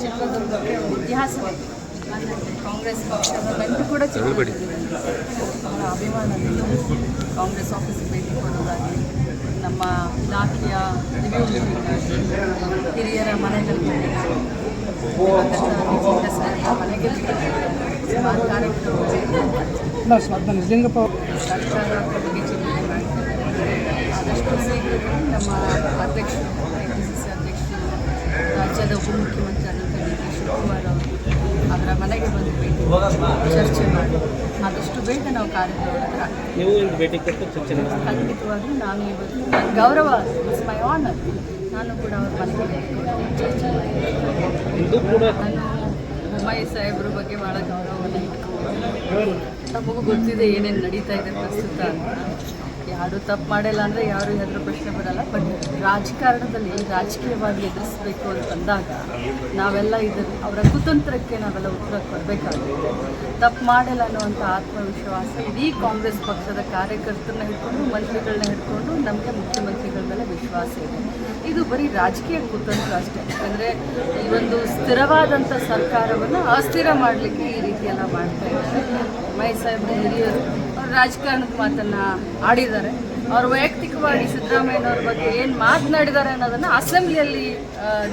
ಚಿತ್ರದುರ್ಗಕ್ಕೆ ಕಾಂಗ್ರೆಸ್ ಪಕ್ಷದ ಗಂಟು ಕೂಡ ಅಭಿಮಾನದಿಂದ ಕಾಂಗ್ರೆಸ್ ಆಫೀಸ್ಗೆ ಭೇಟಿ ಕೊಡೋದಾಗಲಿ ನಮ್ಮ ಇಲಾಖೆಯ ಹಿರಿಯರ ಮನೆಗಳಿಗೆ ಆದಷ್ಟು ನಮ್ಮ ಅಧ್ಯಕ್ಷರು ಕೆ ಪಿ ಸಿ ಸಿ ಅಧ್ಯಕ್ಷರು ಶಿವಕುಮಾರ್ ಅವರು ಅವರ ಮನೆಗೆ ಬಂದು ಭೇಟಿ ಚರ್ಚೆ ಮಾಡಿ. ಆದಷ್ಟು ಬೇಗ ನಾವು ಕಾರ್ಯಕ್ರಮ ಖಂಡಿತವಾಗಿ ನೀವು ಇಲ್ಲಿ ಭೇಟಿ ಕೊಟ್ಟು ಚರ್ಚೆ ಖಂಡಿತವಾಗ್ಲೂ ನಾನು ಇವತ್ತು ಗೌರವ ಇಟ್ಸ್ ಮೈ ಆನರ್ ನಾನು ಕೂಡ ಅವ್ರ ಮನೆಗೆ ಚರ್ಚೆ ಕೂಡ ನಾನು ಬೊಮ್ಮಾಯಿ ಸಾಹೇಬ್ರ ಬಗ್ಗೆ ಭಾಳ ಗೌರವವನ್ನು ಇಟ್ಕೊಂಡು ತಮಗೂ ಗೊತ್ತಿದೆ ಏನೇನು ನಡೀತಾ ಇದೆ ಪ್ರಸ್ತುತ ಅಂತ. ಯಾರು ತಪ್ಪು ಮಾಡಿಲ್ಲ ಅಂದರೆ ಯಾರು ಹೆದರು ಪ್ರಶ್ನೆ ಬರಲ್ಲ. ಬಟ್ ರಾಜಕಾರಣದಲ್ಲಿ ರಾಜಕೀಯವಾಗಿ ಎದುರಿಸಬೇಕು ಅಂತಂದಾಗ ನಾವೆಲ್ಲ ಇದನ್ನು, ಅವರ ಕುತಂತ್ರಕ್ಕೆ ನಾವೆಲ್ಲ ಉತ್ತರ ಕೊಡಬೇಕಾಗುತ್ತೆ. ತಪ್ಪು ಮಾಡಿಲ್ಲ ಅನ್ನುವಂಥ ಆತ್ಮವಿಶ್ವಾಸ ಇಡೀ ಕಾಂಗ್ರೆಸ್ ಪಕ್ಷದ ಕಾರ್ಯಕರ್ತರನ್ನ ಹಿಡ್ಕೊಂಡು ಮಂತ್ರಿಗಳನ್ನ ಹಿಡ್ಕೊಂಡು ನಮಗೆ ಮುಖ್ಯಮಂತ್ರಿಗಳ ಮೇಲೆ ವಿಶ್ವಾಸ ಇದೆ. ಇದು ಬರೀ ರಾಜಕೀಯ ಕುತಂತ್ರ ಅಷ್ಟೇ. ಯಾಕಂದರೆ ಈ ಒಂದು ಸ್ಥಿರವಾದಂಥ ಸರ್ಕಾರವನ್ನು ಅಸ್ಥಿರ ಮಾಡಲಿಕ್ಕೆ ಈ ರೀತಿ ಎಲ್ಲ ಮಾಡ್ತಾ ಇದ್ದಾರೆ. ಮೈ ಹಿರಿಯರು ರಾಜಕಾರಣದ ಮಾತನ್ನು ಆಡಿದ್ದಾರೆ. ಅವ್ರು ವೈಯಕ್ತಿಕವಾಗಿ ಸಿದ್ದರಾಮಯ್ಯನವ್ರ ಬಗ್ಗೆ ಏನು ಮಾತನಾಡಿದ್ದಾರೆ ಅನ್ನೋದನ್ನು ಅಸೆಂಬ್ಲಿಯಲ್ಲಿ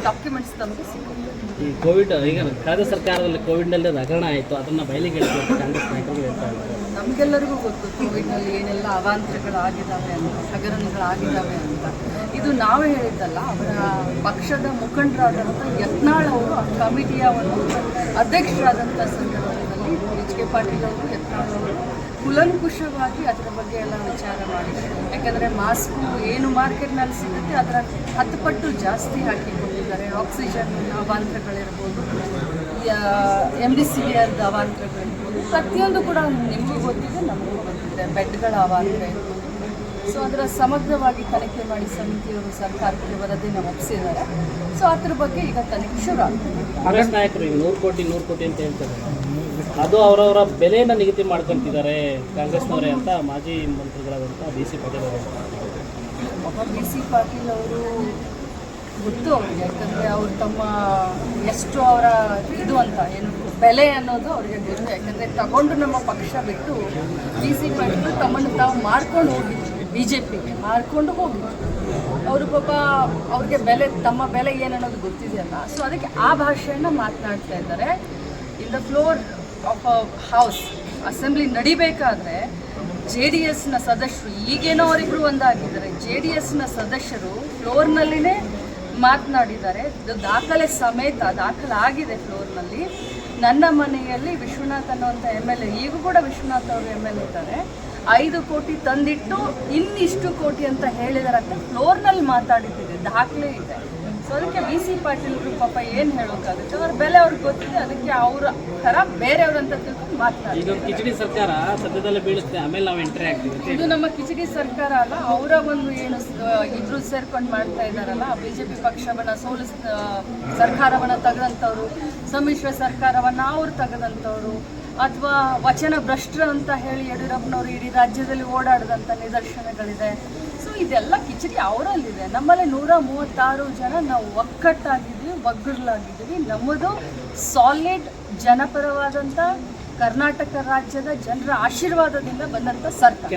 ಡಾಕ್ಯುಮೆಂಟ್ಸ್ ತಮಗೆ ಸಿಗುತ್ತೆ ಈ ಕೋವಿಡ್ ಈಗ ಕಳೆದ ಸರ್ಕಾರದಲ್ಲಿ ಕೋವಿಡ್ನಲ್ಲಿ ಹಗರಣ ಆಯಿತು. ಅದನ್ನು ಬಯಲಿಗೆ ಕಾಂಗ್ರೆಸ್ ನಾಯಕರು ಹೇಳ್ತಾ ಇದ್ದಾರೆ. ನಮಗೆಲ್ಲರಿಗೂ ಗೊತ್ತು ಕೋವಿಡ್ನಲ್ಲಿ ಏನೆಲ್ಲ ಅವಾಂತರಗಳಾಗಿದ್ದಾವೆ ಅಂತ ಹಗರಣಗಳಾಗಿದ್ದಾವೆ ಅಂತ. ಇದು ನಾವೇ ಹೇಳಿದ್ದಲ್ಲ ಅವರ ಪಕ್ಷದ ಮುಖಂಡರಾದಂಥ ಯತ್ನಾಳ್ ಅವರು ಆ ಕಮಿಟಿಯ ಒಂದು ಅಧ್ಯಕ್ಷರಾದಂಥ ಸಂದರ್ಭದಲ್ಲಿ ಎಚ್ ಕೆ ಪಾಟೀಲ್ ಅವರು ಕುಲಂಕುಷವಾಗಿ ಅದರ ಬಗ್ಗೆ ಎಲ್ಲ ವಿಚಾರ ಮಾಡಿದ್ದಾರೆ ಯಾಕಂದರೆ ಮಾಸ್ಕು ಏನು ಮಾರ್ಕೆಟ್ನಲ್ಲಿ ಸಿಗುತ್ತೆ, ಅದರ ಹತ್ತು ಪಟ್ಟು ಜಾಸ್ತಿ ಹಾಕಿಕೊಂಡಿದ್ದಾರೆ. ಆಕ್ಸಿಜನ್ ಅವಾಂತರಗಳಿರ್ಬೋದು ಎಂ ಡಿ ಸಿ ಅವಾಂತರಗಳಿರ್ಬೋದು. ಪ್ರತಿಯೊಂದು ಕೂಡ ನಿಮಗೂ ಗೊತ್ತಿದೆ, ನಮಗೂ ಗೊತ್ತಿದೆ. ಬೆಡ್ಗಳ ಅವಾಂತರ ಇರ್ಬೋದು. ಸೊ ಅದರ ಸಮಗ್ರವಾಗಿ ತನಿಖೆ ಮಾಡಿ ಸಮಿತಿಯವರು ಸರ್ಕಾರಕ್ಕೆ ವರದಿನ ಒಪ್ಪಿಸಿದ್ದಾರೆ ಸೊ ಅದ್ರ ಬಗ್ಗೆ ಈಗ ತನಿಖೆ ಶುರು ಆಗ್ತದೆ ನಾಯಕರು ನೂರು ಕೋಟಿ ನೂರು ಕೋಟಿ ಅಂತ ಹೇಳ್ತಾರೆ. ಅದು ಅವರವರ ಬೆಲೆಯನ್ನು ನಿಗದಿ ಮಾಡ್ಕೊಂತಿದ್ದಾರೆ ಕಾಂಗ್ರೆಸ್ನವರೇ ಅಂತ ಮಾಜಿ ಮಂತ್ರಿಗಳಾದಂಥ ಡಿ ಸಿ ಪಾಟೀಲ್ ಅವರು. ಡಿ ಬಿ ಸಿ ಪಾಟೀಲ್ ಅವರು ಗೊತ್ತು ಅವ್ರಿಗೆ ಯಾಕಂದರೆ ಅವರು ತಮ್ಮ ಎಷ್ಟು ಅವರ ಇದು ಅಂತ ಏನು ಬೆಲೆ ಅನ್ನೋದು ಅವ್ರಿಗೆ ಗೊತ್ತು. ಯಾಕಂದರೆ ತಗೊಂಡು ನಮ್ಮ ಪಕ್ಷ ಬಿಟ್ಟು ಬಿ ಸಿ ಪಾಟೀಲ್ ತಮ್ಮನ್ನು ತಾವು ಮಾಡ್ಕೊಂಡು ಹೋಗಿದ್ರು. ಬಿ ಜೆ ಪಿಗೆ ಮಾರ್ಕೊಂಡು ಹೋಗಿದ್ರು. ಅವರು ಪಾಪ ಅವ್ರಿಗೆ ಬೆಲೆ, ತಮ್ಮ ಬೆಲೆ ಏನನ್ನೋದು ಗೊತ್ತಿದೆಯಲ್ಲ ಸೊ ಅದಕ್ಕೆ ಆ ಭಾಷೆಯನ್ನು ಮಾತನಾಡ್ತಾ ಇದ್ದಾರೆ. In the floor of a house assembly ನಡಿಬೇಕಾದ್ರೆ J D ಎಸ್ನ ಸದಸ್ಯರು, ಈಗೇನೋ ಅವರಿಬ್ರು ಒಂದಾಗಿದ್ದಾರೆ. ಜೆ ಡಿ ಎಸ್ನ ಸದಸ್ಯರು ಫ್ಲೋರ್ನಲ್ಲಿನೇ ಮಾತನಾಡಿದ್ದಾರೆ. ಇದು ದಾಖಲೆ ಸಮೇತ ದಾಖಲೆ ಆಗಿದೆ ಫ್ಲೋರ್ನಲ್ಲಿ ನನ್ನ ಮನೆಯಲ್ಲಿ ವಿಶ್ವನಾಥ್ ಅನ್ನುವಂಥ ಎಂ ಎಲ್ ಎ ಈಗೂ ಕೂಡ ವಿಶ್ವನಾಥ್ ಅವರು ಎಂ ಎಲ್ ಎ ಇದ್ದಾರೆ. ಐದು ಕೋಟಿ ತಂದಿಟ್ಟು ಇನ್ನಿಷ್ಟು ಕೋಟಿ ಅಂತ ಹೇಳಿದಾರೆ ಅಂತ ಫ್ಲೋರ್ನಲ್ಲಿ ಮಾತಾಡಿದ್ದಿದೆ ದಾಖಲೆ ಇದೆ. ಸೊ ಅದಕ್ಕೆ ಬಿ ಸಿ ಪಾಟೀಲ್ರು ಪಾಪ ಏನು ಹೇಳೋಕ್ಕಾಗುತ್ತೆ ಅವ್ರ ಬೆಲೆ ಅವ್ರಿಗೆ ಗೊತ್ತಿದೆ. ಅದಕ್ಕೆ ಅವರ ಥರ ಬೇರೆಯವ್ರಂತ ತಿಳ್ಕೊಂಡು ಮಾತಾಡ್ತಾರೆ ಕಿಚಡಿ ಸರ್ಕಾರ ಸದ್ಯದಲ್ಲೇ ಬೀಳುತ್ತೆ ಆಮೇಲೆ ನಾವು ಎಂಟ್ರಿ ಆಗ್ತೀವಿ. ಇದು ನಮ್ಮ ಕಿಚಡಿ ಸರ್ಕಾರ ಅಲ್ಲ. ಅವರ ಒಂದು ಏನು ಇದ್ರು ಸೇರ್ಕೊಂಡು ಮಾಡ್ತಾ ಇದ್ದಾರಲ್ಲ ಬಿಜೆಪಿ ಪಕ್ಷವನ್ನ ಸೋಲಿಸ್ ಸರ್ಕಾರವನ್ನು ಸರ್ಕಾರವನ್ನ ತೆಗೆದಂಥವ್ರು ಸಮ್ಮಿಶ್ರ ಸರ್ಕಾರವನ್ನ ಅವ್ರು ತೆಗೆದಂಥವ್ರು ಅಥವಾ ವಚನ ಭ್ರಷ್ಟರು ಅಂತ ಹೇಳಿ ಯಡಿಯೂರಪ್ಪನವರು ಇಡೀ ರಾಜ್ಯದಲ್ಲಿ ಓಡಾಡಿದಂಥ ನಿದರ್ಶನಗಳಿದೆ. ಸೊ ಇದೆಲ್ಲ ಕಿಚಡಿ ಅವರಲ್ಲಿದೆ. ನಮ್ಮಲ್ಲಿ ನೂರ ಮೂವತ್ತಾರು ಜನ ನಾವು ಒಕ್ಕಟ್ಟಾಗಿದ್ದೀವಿ, ಒಗ್ಗರ್ಲಾಗಿದ್ದೀವಿ. ನಮ್ಮದು ಸಾಲಿಡ್ ಜನಪರವಾದಂಥ ಕರ್ನಾಟಕ ರಾಜ್ಯದ ಜನರ ಆಶೀರ್ವಾದದಿಂದ ಬಂದಂಥ ಸರ್ಕಾರ.